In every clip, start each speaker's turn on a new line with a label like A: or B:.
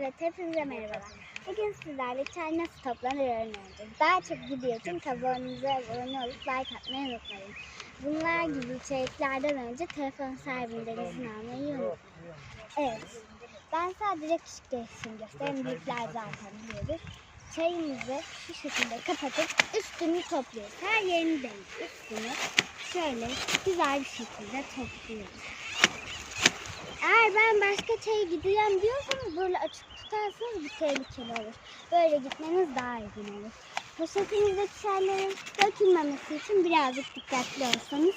A: Evet, hepinize merhabalar. Bugün sizlerle çay nasıl toplanır öğreneceğiz. Daha çok video için kanalımıza abone olup like atmayı unutmayın. Bunlar gibi içeriklerden önce telefon sahibinden izin almayı unutmayın. Evet, ben sadece küçükler için göstereyim. Büyükler zaten biliyordur. Çayımızı şu şekilde kapatıp üstünü topluyoruz. Her yerini değil, üstünü şöyle güzel bir şekilde topluyoruz. Eğer ben başka çaya gideceğim diyorsanız böyle açık tutarsanız bu tehlikeli olur. Böyle gitmeniz daha uygun olur. Poşetinizdeki çayların dökülmemesi için birazcık dikkatli olsanız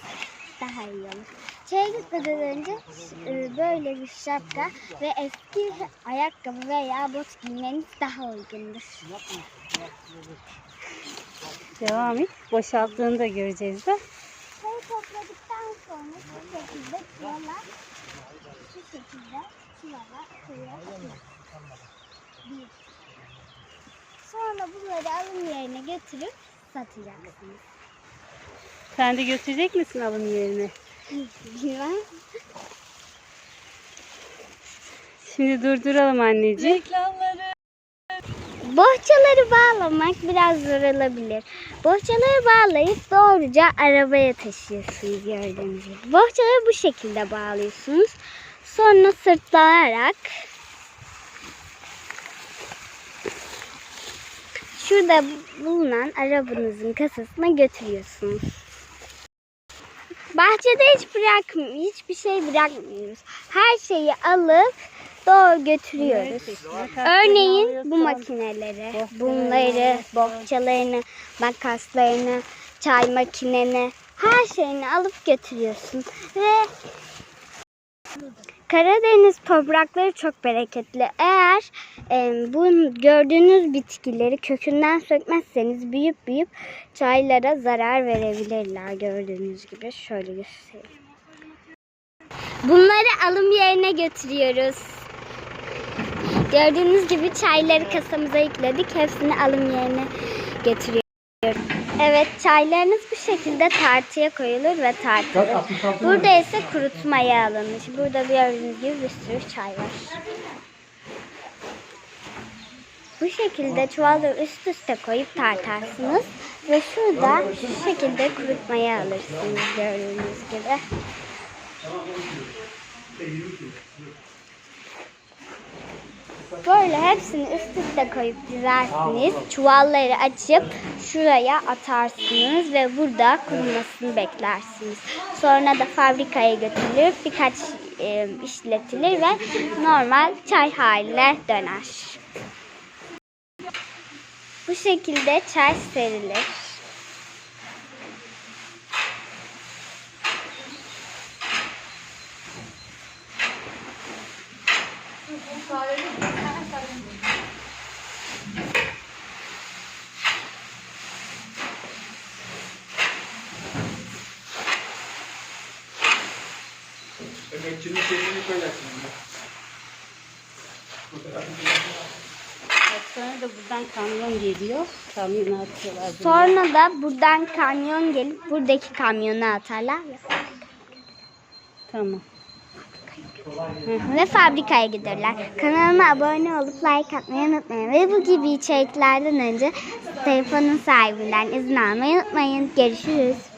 A: daha iyi olur. Çaya gitmeden önce e, böyle bir şapka ve eski ayakkabı veya bot giymeniz daha uygundur.
B: Devam et. Boşalttığını da göreceğiz de.
A: Çayı topladıktan sonra şu şekilde çuvala şekilde koyuyoruz. Bir. Sonra bunları alım yerine götürüp satacaksınız.
B: Sen de götürecek misin alım yerine?
A: Bilmem.
B: Şimdi durduralım anneciğim.
A: Bohçaları bağlamak biraz zor olabilir. Bohçaları bağlayıp doğruca arabaya taşıyorsunuz gördüğünüz gibi. Bohçaları bu şekilde bağlıyorsunuz. Sonra sırtlanarak şurada bulunan arabanızın kasasına götürüyorsunuz. Bahçede hiç bırak hiçbir şey bırakmıyoruz. Her şeyi alıp doğru götürüyoruz. Örneğin bu makineleri, bunları, bohçalarını, makaslarını, çay makineni, her şeyini alıp götürüyorsun. Ve Karadeniz toprakları çok bereketli. Eğer e, bu gördüğünüz bitkileri kökünden sökmezseniz büyüyüp büyüyüp çaylara zarar verebilirler gördüğünüz gibi. Şöyle göstereyim. Bunları alım yerine götürüyoruz. Gördüğünüz gibi çayları kasamıza yükledik. Hepsini alım yerine getiriyoruz. Evet çaylarınız bu şekilde tartıya koyulur ve tartılır. Burada ise kurutmaya alınmış. Burada gördüğünüz gibi bir sürü çay var. Bu şekilde çuvalları üst üste koyup tartarsınız. Ve şurada şu şekilde kurutmaya alırsınız gördüğünüz gibi. Böyle hepsini üst üste koyup dizersiniz. Çuvalları açıp şuraya atarsınız ve burada kurumasını beklersiniz. Sonra da fabrikaya götürülür, birkaç e, işletilir ve normal çay haline döner. Bu şekilde çay serilir.
C: Emekçinin şeyini koyacaksın.
B: Sonra da buradan kamyon geliyor. Kamyona atıyorlar.
A: Sonra da buradan kamyon gelip buradaki kamyona atarlar
B: Tamam.
A: ve fabrikaya giderler. Kanalıma abone olup like atmayı unutmayın. Ve bu gibi içeriklerden önce telefonun sahibinden izin almayı unutmayın. Görüşürüz.